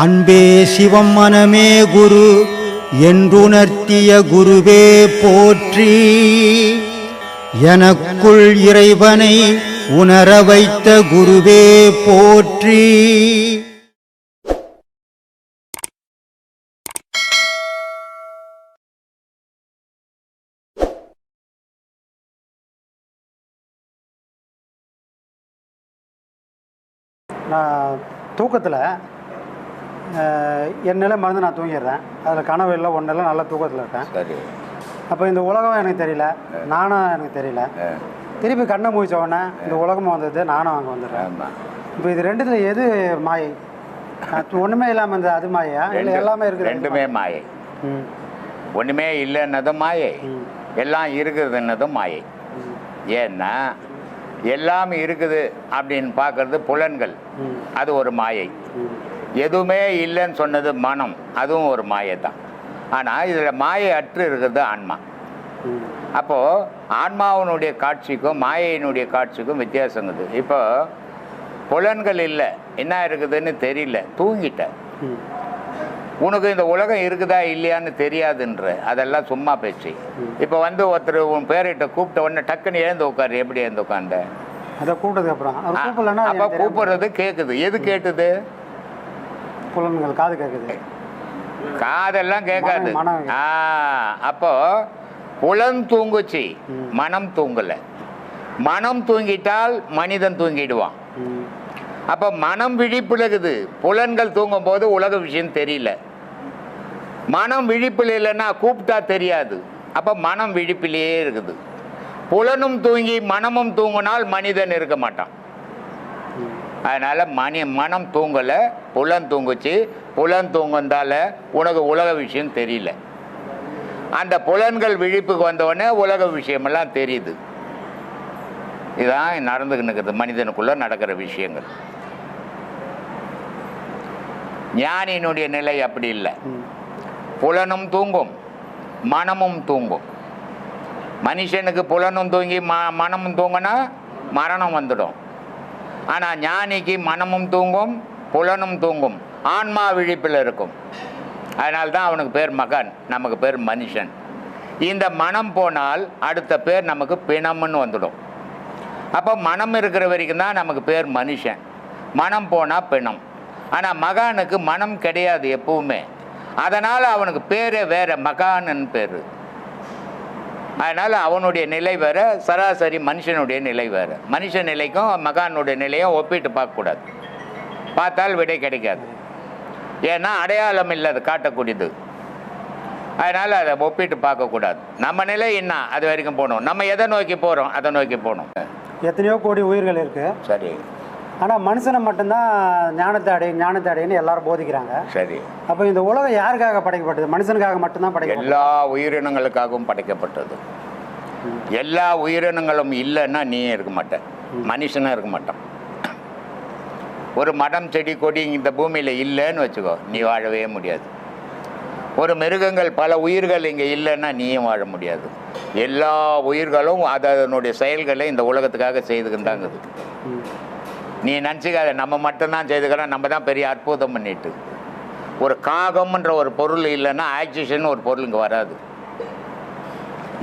அன்பே சிவம் மனமே குரு என்றுணர்த்திய குருவே போற்றி. எனக்குள் இறைவனை உணர வைத்த குருவே போற்றி. நான் தூக்கத்தில் என் நிலை மறந்து நான் தூங்கிடுறேன். அதில் கனவு இல்லை ஒன்றும் இல்லை நல்ல தூக்கத்தில் இருக்கேன். சரி. அப்போ இந்த உலகம் எனக்கு தெரியல நானும் எனக்கு தெரியல. திருப்பி கண்ணை மூச்ச உடனே இந்த உலகமும் வந்தது நானும் அங்கே வந்துடுறேன். இப்போ இது ரெண்டுத்துல எது மாயை? ஒன்றுமே இல்லாமல் இருந்தது அது மாயா இல்லை எல்லாமே இருக்குது ரெண்டுமே மாயை. ம். ஒண்ணுமே இல்லைன்னதும் மாயை. எல்லாம் இருக்குதுன்னதும் மாயை. ஏன்னா எல்லாம் இருக்குது அப்படின்னு பார்க்கறது புலன்கள். அது ஒரு மாயை. எதுவுமே இல்லைன்னு சொன்னது மனம். அதுவும் ஒரு மாயை தான் ஆனால் இதில் மாயை அற்று இருக்கிறது ஆன்மா. அப்போது ஆன்மாவினுடைய காட்சிக்கும் மாயையினுடைய காட்சிக்கும் வித்தியாசம் இருக்குது இப்போ புலன்கள் இல்லை. என்ன இருக்குதுன்னு தெரியல. தூங்கிட்ட. உனக்கு இந்த உலகம் இருக்குதா இல்லையான்னு தெரியாதுன்ற. அதெல்லாம் சும்மா பேச்சு. இப்போ வந்து ஒருத்தர் உன் பேரிட்ட கூப்பிட்ட உடனே டக்குன்னு எழுந்து உட்காரு. எப்படி எழுந்து உட்காந்த அதை கூப்பிட்டதுக்கு அப்புறம். அப்போ கூப்பிடுறது கேட்குது எது கேட்டுது? புலன்கள் காது கேட்குது காதெல்லாம் கேட்காது. ஆ அப்போ புலன் தூங்குச்சு. மனம் தூங்கல. மனம் தூங்கிட்டால் மனிதன் தூங்கிடுவான். அப்போ மனம் விழிப்புலகுது. புலன்கள் தூங்கும்போது உலக விஷயம் தெரியல. மனம் விழிப்பில் இல்லைன்னா கூப்பிட்டா தெரியாது. அப்போ மனம் விழிப்பிலேயே இருக்குது. புலனும் தூங்கி மனமும் தூங்கினால் மனிதன் இருக்க மாட்டான். அதனால் மணி மனம் தூங்கலை புலன் தூங்குச்சு. புலன் தூங்குந்தால உனக்கு உலக விஷயம் தெரியல. அந்த புலன்கள் விழிப்புக்கு வந்தவுடனே உலக விஷயமெல்லாம் தெரியுது. இதான் நடந்துக்கிட்டு இருக்கிறது மனிதனுக்குள்ள நடக்கிற விஷயங்கள். ஞானியினுடைய நிலை அப்படி இல்லை. புலனும் தூங்கும் மனமும் தூங்கும். மனுஷனுக்கு புலனும் தூங்கி ம மனமும் தூங்கினா மரணம் வந்துடும். ஆனால் ஞானிக்கு மனமும் தூங்கும் புலனும் தூங்கும். ஆன்மா விழிப்பில் இருக்கும். அதனால்தான் அவனுக்கு பேர் மகன் நமக்கு பேர் மனுஷன். இந்த மனம் போனால் அடுத்த பேர் நமக்கு பிணம்னு வந்துடும். அப்போ மனம் இருக்கிற வரைக்கும் தான் நமக்கு பேர் மனுஷன். மனம் போனால் பிணம். ஆனால் மகானுக்கு மனம் கிடையாது எப்பவுமே. அதனால் அவனுக்கு பேரே வேறு மகானுன்னு பேர். அதனால் அவனுடைய நிலை வேற சராசரி மனுஷனுடைய நிலை வேற. மனுஷ நிலைக்கும் மகானுடைய நிலையும் ஒப்பிட்டு பார்க்கக்கூடாது பார்த்தால் விடை கிடைக்காது. ஏன்னா அடையாளம் இல்லை அது காட்டக்கூடியது. அதனால் அதை ஒப்பிட்டு பார்க்கக்கூடாது நம்ம நிலை என்ன? அது வரைக்கும் போகணும் நம்ம எதை நோக்கி போகிறோம் அதை நோக்கி போகணும் எத்தனையோ கோடி உயிர்கள் இருக்குது சரி. ஆனால் மனுஷனை மட்டும்தான் ஞானத்தை அடை ஞானத்தை அடையன்னு எல்லாரும் போதிக்கிறாங்க. சரி. அப்போ இந்த உலகம் யாருக்காக படைக்கப்பட்டது? மனுஷனுக்காக மட்டும்தான் படைக்கப்பட்டது? எல்லா உயிரினங்களுக்காகவும் படைக்கப்பட்டது. எல்லா உயிரினங்களும் இல்லைன்னா நீ இருக்க மாட்ட மனுஷனும் இருக்க மாட்டான் ஒரு மரம் செடி கொடி இந்த பூமியில் இல்லைன்னு வச்சுக்கோ நீ வாழவே முடியாது. ஒரு மிருகங்கள் பல உயிர்கள் இங்கே இல்லைன்னா நீயும் வாழ முடியாது. எல்லா உயிர்களும் அது அதனுடைய செயல்களை இந்த உலகத்துக்காக செய்துக்கிட்டு தாங்குது ம். நீ நினச்சிக்காத நம்ம மட்டும்தான் செய்துக்கிறோம் நம்ம தான் பெரிய அற்புதம் பண்ணிட்டு. ஒரு காகம்ன்ற ஒரு பொருள் இல்லைன்னா ஆக்சிஜன் ஒரு பொருள் இங்கே வராது.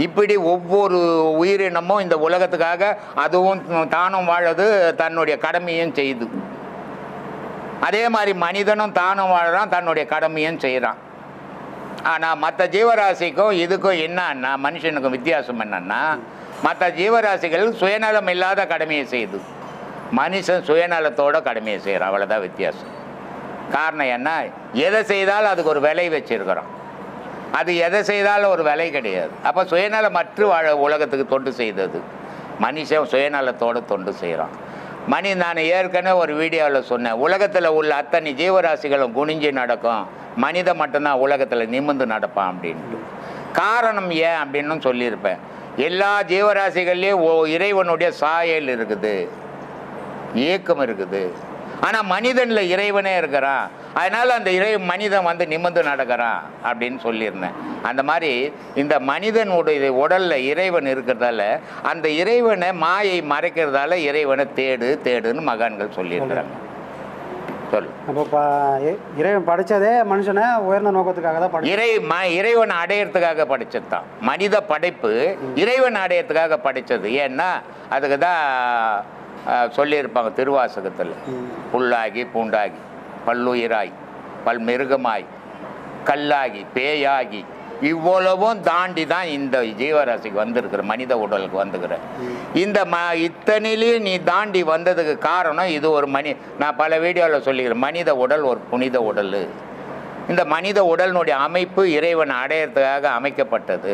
இப்படி ஒவ்வொரு உயிரினமும் இந்த உலகத்துக்காக அதுவும் தானும் வாழது தன்னுடைய கடமையும் செய்யுது அதே மாதிரி மனிதனும் தானும் வாழறான் தன்னுடைய கடமையும் செய்கிறான் ஆனால் மற்ற ஜீவராசிக்கும் இதுக்கும் என்னன்னா மனுஷனுக்கும் வித்தியாசம் என்னன்னா மற்ற ஜீவராசிகள் சுயநலம் இல்லாத கடமையை செய்யுது மனுஷன் சுயநலத்தோட கடமையை செய்கிறான் அவ்வளோதான் வித்தியாசம். காரணம் என்ன? எதை செய்தாலும் அதுக்கு ஒரு விலை வச்சிருக்கிறோம். அது எதை செய்தாலும் ஒரு விலை கிடையாது. அப்போ சுயநலம் மற்ற வாழ உலகத்துக்கு தொண்டு செய்தது. மனுஷன் சுயநலத்தோடு தொண்டு செய்கிறான் மணி நான் ஏற்கனவே ஒரு வீடியோவில் சொன்னேன். உலகத்தில் உள்ள அத்தனை ஜீவராசிகளும் குனிஞ்சு நடக்கும். மனிதன் மட்டும்தான் உலகத்தில் நிமிர்ந்து நடப்பான் அப்படின்ட்டு. காரணம் ஏன் அப்படின்னு சொல்லியிருப்பேன். எல்லா ஜீவராசிகள்லேயும் ஓ இறைவனுடைய சாயல் இருக்குது. ஏக்கம் இருக்குது. ஆனால் மனிதனில் இறைவனே இருக்கிறான் அதனால் அந்த இறை மனிதன் வந்து நிமிர்ந்து நடக்கிறான் அப்படின்னு சொல்லியிருந்தேன். அந்த மாதிரி இந்த மனிதனுடைய உடலில் இறைவன் இருக்கிறதால அந்த இறைவனை மாயை மறைக்கிறதால இறைவனை தேடு தேடுன்னு மகான்கள் சொல்லியிருக்கிறாங்க. சொல்லு. அப்போ இறைவன் படைச்சதே மனுஷனை உயர்ந்த நோக்கத்துக்காக தான் படை இறை ம இறைவன் அடையறதுக்காக படிச்சது தான். மனித படைப்பு இறைவன் அடையறதுக்காக படித்தது ஏன்னா அதுக்கு தான் சொல்லியிருப்பாங்க திருவாசகத்தில். புல்லாகி பூண்டாகி பல்லுயிராய் பல்மிருகமாய் கல்லாகி பேயாகி இவ்வளவும் தாண்டி தான் இந்த ஜீவராசிக்கு வந்திருக்கிற மனித உடலுக்கு வந்துக்கிற. இந்த ம இத்தனையிலையும் நீ தாண்டி வந்ததுக்கு காரணம் இது ஒரு மனி நான் பல வீடியோவில் சொல்லிக்கிறேன் மனித உடல் ஒரு புனித உடல். இந்த மனித உடலினுடைய அமைப்பு இறைவன் அடையறதுக்காக அமைக்கப்பட்டது.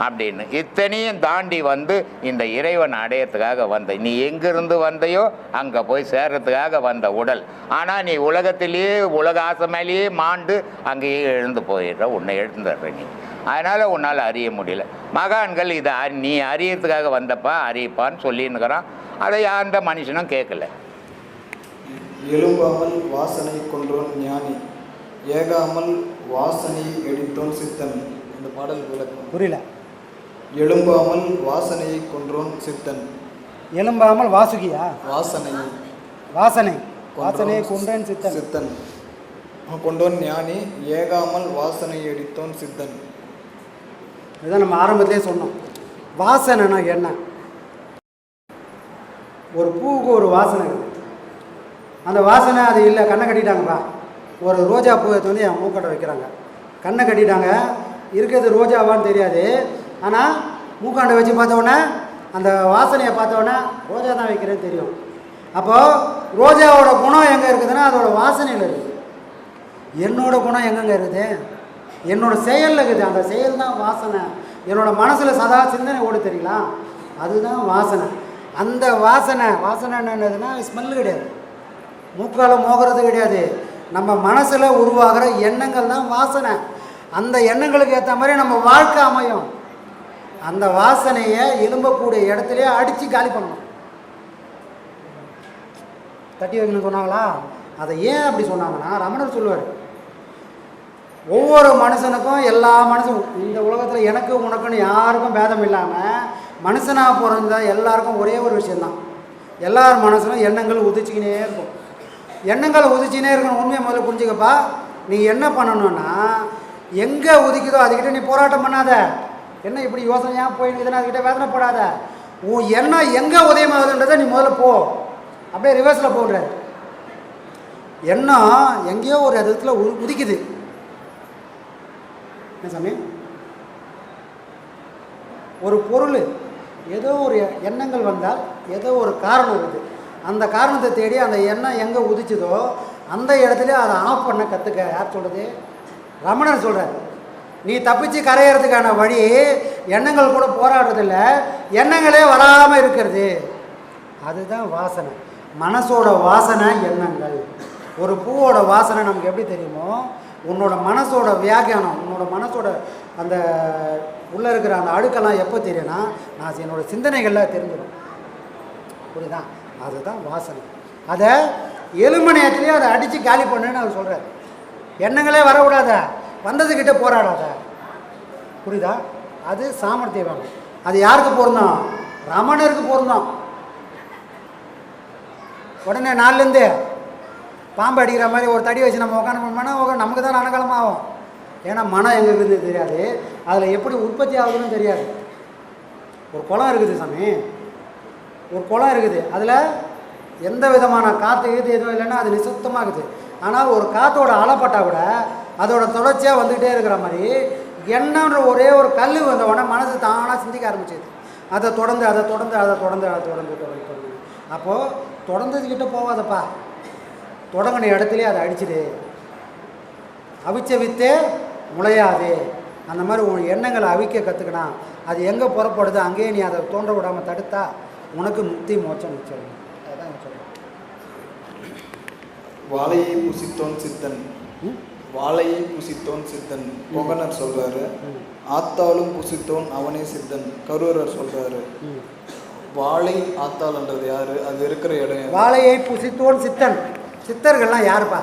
அப்படின்னு இத்தனையும் தாண்டி வந்து இந்த இறைவன் அடையறதுக்காக வந்த நீ எங்கிருந்து வந்தையோ அங்கே போய் சேர்றதுக்காக வந்த உடல். ஆனால் நீ உலகத்திலேயே உலக ஆசை மேலேயே மாண்டு அங்கேயே எழுந்து போயிடுற உன்னை எழுந்துடுற நீ. அதனால் உன்னால் அறிய முடியல. மகான்கள் இதை அறி- நீ அறியறதுக்காக வந்தப்பா அறியப்பான்னு சொல்லின்னுக்கிறான். அதை அந்த மனுஷனும் கேட்கல. எழும்பாமல் வாசனை கொன்றோன் ஞானி ஏகாமல் வாசனை எடித்தோன் சித்தன். இந்த பாடல் விளக்கம். புரியல. எழும்பாமல் வாசனையை கொன்றோன் சித்தன். எலும்பாமல் வாசுகியா? வாசனையை வாசனை. கொன்றோன் வாசனையை கொண்டேன் சித்தன். சித்தன். கொண்டோன் ஞானி ஏகாமல் வாசனை எடித்தோன் சித்தன். இதான் நம்ம ஆரம்பத்திலே சொன்னோம். வாசனைனா என்ன? ஒரு பூவுக்கு ஒரு வாசனை இருக்குது அந்த வாசனை அது இல்லை கண்ணை கட்டிட்டாங்கப்பா. ஒரு ரோஜா பூவை வந்து என் மூக்கட்டை வைக்கிறாங்க. கண்ணை கட்டிட்டாங்க. இருக்கிறது ரோஜாவான்னு தெரியாது. ஆனால் மூக்காண்டை வச்சு பார்த்தோன்னே அந்த வாசனையை பார்த்தோன்னே ரோஜா தான் வைக்கிறேன்னு தெரியும். அப்போது ரோஜாவோட குணம் எங்கே இருக்குதுன்னா அதோட வாசனையில் இருக்குது என்னோடய குணம் எங்கெங்கே இருக்குது? என்னோட செயலில் இருக்குது. அந்த செயல் தான் வாசனை. என்னோடய மனசில் சதா சிந்தனை ஓடு தெரியுங்களா? அதுதான் வாசனை. அந்த வாசனை வாசனை என்னதுன்னா ஸ்மெல் கிடையாது. மூக்கால் மோகிறது கிடையாது. நம்ம மனசில் உருவாகிற எண்ணங்கள் தான் வாசனை. அந்த எண்ணங்களுக்கு ஏற்ற மாதிரி நம்ம வாழ்க்கை அமையும். அந்த வாசனையை எலும்பக்கூடிய இடத்துலையே அடித்து காலி பண்ணணும். தட்டி வைக்கணும்னு சொன்னாங்களா? அதை ஏன் அப்படி சொன்னாங்கன்னா ரமணர் சொல்லுவார் ஒவ்வொரு மனுஷனுக்கும் எல்லா மனுஷன் இந்த உலகத்தில் எனக்கு உனக்குன்னு யாருக்கும் பேதம் இல்லாமல் மனுஷனாக பிறந்த எல்லாருக்கும் ஒரே ஒரு விஷயந்தான் எல்லார் மனசிலும் எண்ணங்கள் உதிச்சிக்கினே இருக்கும். எண்ணங்கள் உதிச்சினே இருக்கணும். உண்மையை முதல்ல புரிஞ்சுக்கப்பா. நீ என்ன பண்ணணுன்னா எங்கே உதிக்குதோ அதுக்கிட்ட நீ போராட்டம் பண்ணாத. என்ன இப்படி யோசனையாக போயிருக்குதுன்னா அதுக்கிட்ட வேதனைப்படாத? உன் எண்ணம் எங்கே உதயமாகுதுன்றதை நீ முதல்ல போ. அப்படியே ரிவர்ஸில் போடுற. எண்ணம் எங்கேயோ ஒரு இடத்துல உ- உதிக்குது. என்ன சாமி? ஒரு பொருள் ஏதோ ஒரு எண்ணங்கள் வந்தால் ஏதோ ஒரு காரணம் இருக்குது. அந்த காரணத்தை தேடி அந்த எண்ணம் எங்கே உதிச்சதோ அந்த இடத்துல அதை ஆஃப் பண்ண கற்றுக்க யார் சொல்கிறது ரமணர் சொல்கிறார் நீ தப்பிச்சு கரையிறதுக்கான வழி எண்ணங்கள் கூட போராடுறதில்ல. எண்ணங்களே வராமல் இருக்கிறது. அதுதான் வாசனை. மனசோட வாசனை எண்ணங்கள். ஒரு பூவோட வாசனை நமக்கு எப்படி தெரியுமோ? உன்னோட மனசோட வியாகியானம் உன்னோட மனசோட அந்த உள்ளே இருக்கிற அந்த அழுக்கெல்லாம் எப்போ தெரியும்னா நான் என்னோட சிந்தனைகளில் தெரிஞ்சிடும். புரியுதா? அதுதான் வாசனை. அதை எலுமணியத்துலேயே அதை அடித்து காலி பண்ணுன்னு அவர் சொல்கிறார் எண்ணங்களே வரக்கூடாத? வந்ததுக்கிட்ட போராடாத புரியுதா? அது சாமர்த்தியம் வேணும் அது யாருக்கு பொருந்தோம் ரமணருக்கு பொருந்தோம் உடனே நாலுலேருந்து பாம்பு அடிக்கிற மாதிரி ஒரு தடி வச்சு நம்ம உட்காந்து பண்ணோம்னா உட்காந்து நமக்கு தான் ஆகும். ஏன்னா மனம் எங்கே இருக்குது தெரியாது. அதில் எப்படி உற்பத்தி ஆகுதுன்னு தெரியாது. ஒரு குளம் இருக்குது சாமி. ஒரு குளம் இருக்குது. அதில் எந்த விதமான காற்று இது எதுவும் இல்லைன்னா அது நிசப்தமாக இருக்குது ஆனால் ஒரு காற்றோட அலைப்பட்டால் கூட அதோட தொடர்ச்சியாக வந்துக்கிட்டே இருக்கிற மாதிரி எண்ணன்ற ஒரே ஒரு கல் வந்த உடனே மனசு தானாக சிந்திக்க ஆரம்பிச்சது. அதை தொடர்ந்து அதை தொடர்ந்து அதை தொடர்ந்து அதை தொடர்ந்து தொடர்ந்து தொடர்ந்து. அப்போது தொடர்ந்ததுக்கிட்ட போகாதப்பா தொடங்கின இடத்துலயே அதை அடிச்சிடு அவிச்ச வித்தே முளையாது. அந்த மாதிரி உன் எண்ணங்களை அவிக்க கற்றுக்கினா அது எங்கே புறப்படுது? அங்கேயே நீ அதை தோன்ற விடாமல் தடுத்தா உனக்கு முக்தி மோட்சம் நிச்சயம். அதான் நான் சொல்றேன். வாழையை புசித்தோன் சித்தன்? வாழையை புசித்தோன் சித்தன். கொகனர் சொல்றாரு ஆத்தாலும் ஆத்தாளும் புசித்தோன் அவனே சித்தன். கரூரர் சொல்றாரு வாழை ஆத்தாள்ன்றது யாரு? அது இருக்கிற இடம் வாழையை புசித்தோன் சித்தன். சித்தர்கள்லாம் யாருப்பா?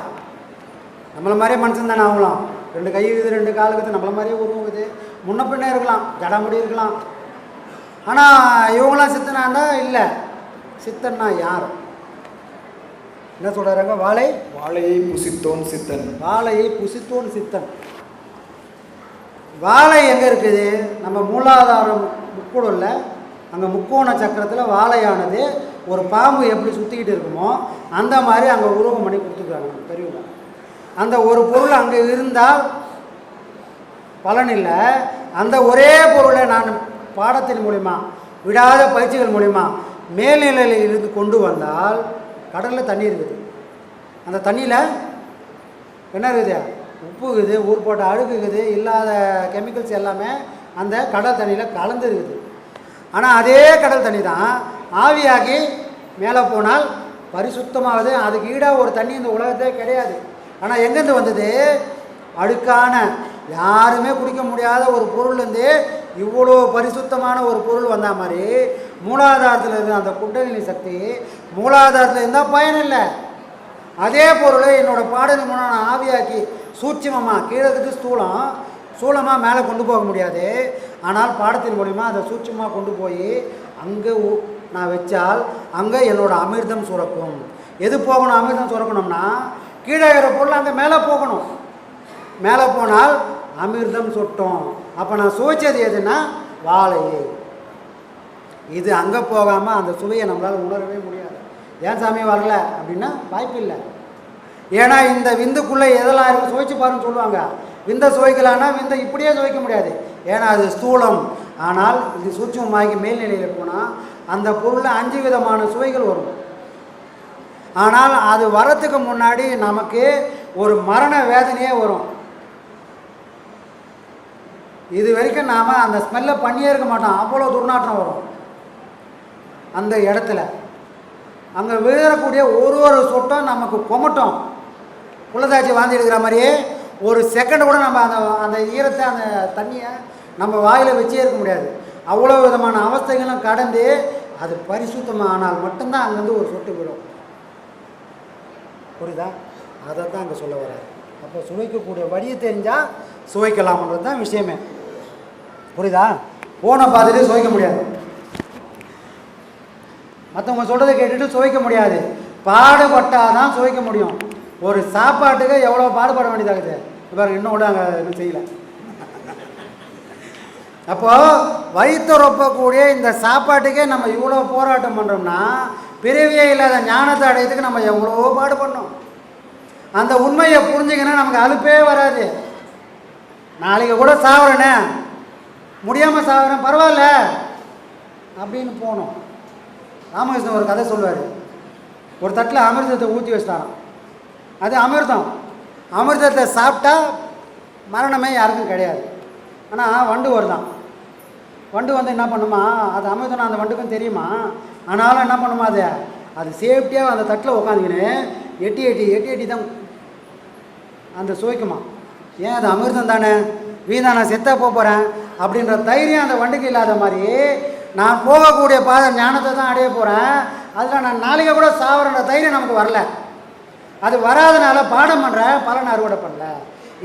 நம்மளை மாதிரியே மனுஷன் தானே அவங்களாம். ரெண்டு கை இருக்குது ரெண்டு கால் இருக்குது நம்மளை மாதிரியே உருவகுது முன்ன பின்ன இருக்கலாம் ஜடாமுடி இருக்கலாம். ஆனால் இவங்களாம் சித்தனாண்டா இல்லை. சித்தன்னா யார்? என்ன சொல்கிறாங்க வாழை வாழையை புசித்தோன் சித்தன். வாழையை புசித்தோன் சித்தன். வாழை எங்கே இருக்குது? நம்ம மூலாதாரம் முக்கூடல்ல அங்கே முக்கோண சக்கரத்தில் வாழையானது ஒரு பாம்பு எப்படி சுற்றிக்கிட்டு இருக்குமோ அந்த மாதிரி அங்கே உருவம் பண்ணி கொடுத்துருக்காங்க நம்ம பெரியவங்க அந்த ஒரு பொருள் அங்கே இருந்தால் பலன் இல்லை. அந்த ஒரே பொருளை நான் பாடத்தின் மூலிமா விடாத பயிற்சிகள் மூலிமா மேல்நிலையில் இருந்து கொண்டு வந்தால் கடலில் தண்ணி இருக்குது. அந்த தண்ணியில் என்ன இருக்குது? உப்பு இருக்குது ஊர் போட்ட அழுக்கு இருக்குது இல்லாத கெமிக்கல்ஸ் எல்லாமே அந்த கடல் தண்ணியில் கலந்து இருக்குது. ஆனால் அதே கடல் தண்ணி தான் ஆவியாகி மேலே போனால் பரிசுத்தமாகுது அதுக்கு ஈடாக ஒரு தண்ணி இந்த உலகத்தே கிடையாது. ஆனால் எங்கேருந்து வந்தது? அழுக்கான யாருமே குடிக்க முடியாத ஒரு பொருள்லேருந்து இவ்வளோ பரிசுத்தமான ஒரு பொருள் வந்தால் மாதிரி மூலாதாரத்தில் இருந்த அந்த குண்டலினி சக்தி மூலாதாரத்தில் இருந்தால் பயன் இல்லை. அதே பொருளை என்னோட பாடல் மூலம் நான் ஆவியாக்கி சூட்சிமமாக கீழே ஸ்தூலம் சூளமாக மேலே கொண்டு போக முடியாது. ஆனால் பாடத்தின் மூலிமா அதை சூட்சமாக கொண்டு போய் அங்கே நான் வச்சால் அங்கே என்னோடய அமிர்தம் சுரக்கும். எது போகணும் அமிர்தம் சுரக்கணும்னா கீழே இருக்கிற பொருள் அங்கே மேலே போகணும். மேலே போனால் அமிர்தம் சொட்டும். அப்போ நான் சுவைச்சது எதுன்னா வாழையை. இது அங்கே போகாமல் அந்த சுவையை நம்மளால் உணரவே முடியாது. ஏன் சாமி வரல? அப்படின்னா வாய்ப்பு இல்லை. ஏன்னா இந்த விந்துக்குள்ளே எதெல்லாம் இருக்கும் சுவைச்சு பாருன்னு சொல்லுவாங்க. விந்தை சுவைக்கலான்னா விந்தை இப்படியே சுவைக்க முடியாது. ஏன்னா அது ஸ்தூலம். ஆனால் இது சூட்சமாகி மேல்நிலையில் போனால் அந்த பொருளில் அஞ்சு விதமான சுவைகள் வரும். ஆனால் அது வரத்துக்கு முன்னாடி நமக்கு ஒரு மரண வேதனையே வரும். இது வரைக்கும் நாம் அந்த ஸ்மெல்லை பண்ணியே இருக்க மாட்டோம். அவ்வளோ துர்நாற்றம் வரும். அந்த இடத்துல. அங்கே விழுறக்கூடிய ஒரு ஒரு சொட்டும் நமக்கு கொமட்டும். குலதாச்சி வாந்தி எடுக்கிற மாதிரியே ஒரு செகண்ட் கூட நம்ம அந்த அந்த ஈரத்தை அந்த தண்ணியை நம்ம வாயில் வச்சே இருக்க முடியாது. அவ்வளோ விதமான அவஸ்தைகளும் கடந்து அது பரிசுத்தமாக ஆனால் மட்டும்தான் அங்கேருந்து ஒரு சொட்டு விடும் புரியுதா? அதை தான் அங்கே சொல்ல வர்றாரு. அப்போ சுவைக்கக்கூடிய வழியை தெரிஞ்சால் சுவைக்கலாம்ன்றது தான் விஷயமே. புரியுதா? ஃபோனை பார்த்துட்டு சுவைக்க முடியாது. மற்றவங்க சொல்கிறத கேட்டுட்டு சுவைக்க முடியாது. பாடுபட்டால் தான் சுவைக்க முடியும். ஒரு சாப்பாட்டுக்கு எவ்வளோ பாடுபட வேண்டியதாகுது? இப்போ இன்னும் கூட அங்கே இன்னும் செய்யலை. அப்போது வயிற்றுறப்பக்கூடிய இந்த சாப்பாட்டுக்கே நம்ம இவ்வளோ போராட்டம் பண்ணுறோம்னா பிறவியே இல்லாத ஞானத்தை அடையத்துக்கு நம்ம எவ்வளோ பாடுபடணும். அந்த உண்மையை புரிஞ்சுக்கணும் நமக்கு அலுப்பே வராது. நாளைக்கு கூட சாவறேனே. முடியாமல் சாவறேன் பரவாயில்ல. அப்படின்னு போகணும் ராமகிருஷ்ணன் ஒரு கதை சொல்லுவார். ஒரு தட்டில் அமிர்தத்தை ஊற்றி வச்சிட்டாராம். அது அமிர்தம். அமிர்தத்தை சாப்பிட்டா மரணமே யாருக்கும் கிடையாது. ஆனால் வண்டு வருதான் வண்டு வந்து என்ன பண்ணுமா? அது அமிர்தம் அந்த வண்டுக்கும் தெரியுமா? ஆனாலும் என்ன பண்ணுமா அது? அது சேஃப்டியாக அந்த தட்டில் உட்காந்துக்கின்னு எட்டி எட்டி எட்டி எட்டி தான் அந்த சுவைக்குமா? ஏன் அது அமிர்தம் தானே? வீணா நான் செத்தா போக போகிறேன் அப்படின்ற தைரியம் அந்த வண்டிக்கு இல்லாத மாதிரி நான் போகக்கூடிய பாத ஞானத்தை தான் அடைய போகிறேன் அதில் நான் நாளைக்கு கூட சாவரன்ற தைரியம் நமக்கு வரல. அது வராதனால பாடம் பண்ணுற பலன் அறுவடை பண்ணல.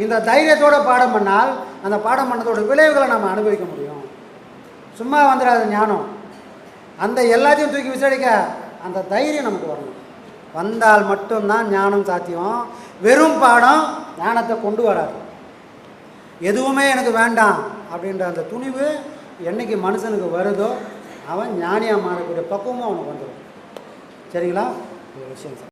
இந்த தைரியத்தோடு பாடம் பண்ணால் அந்த பாடம் பண்ணதோட விளைவுகளை நம்ம அனுபவிக்க முடியும். சும்மா வந்துடாது ஞானம். அந்த எல்லாத்தையும் தூக்கி விசாரிக்க அந்த தைரியம் நமக்கு வரணும். வந்தால் மட்டும்தான் ஞானம் சாத்தியம். வெறும் பாடம் ஞானத்தை கொண்டு வராது. எதுவுமே எனக்கு வேண்டாம் அப்படின்ற அந்த துணிவு என்னைக்கு மனுஷனுக்கு வருதோ அவன் ஞானியாக மாறக்கூடிய பக்குவமும் அவனுக்கு வந்துடும் சரிங்களா? ஒரு விஷயம் சார்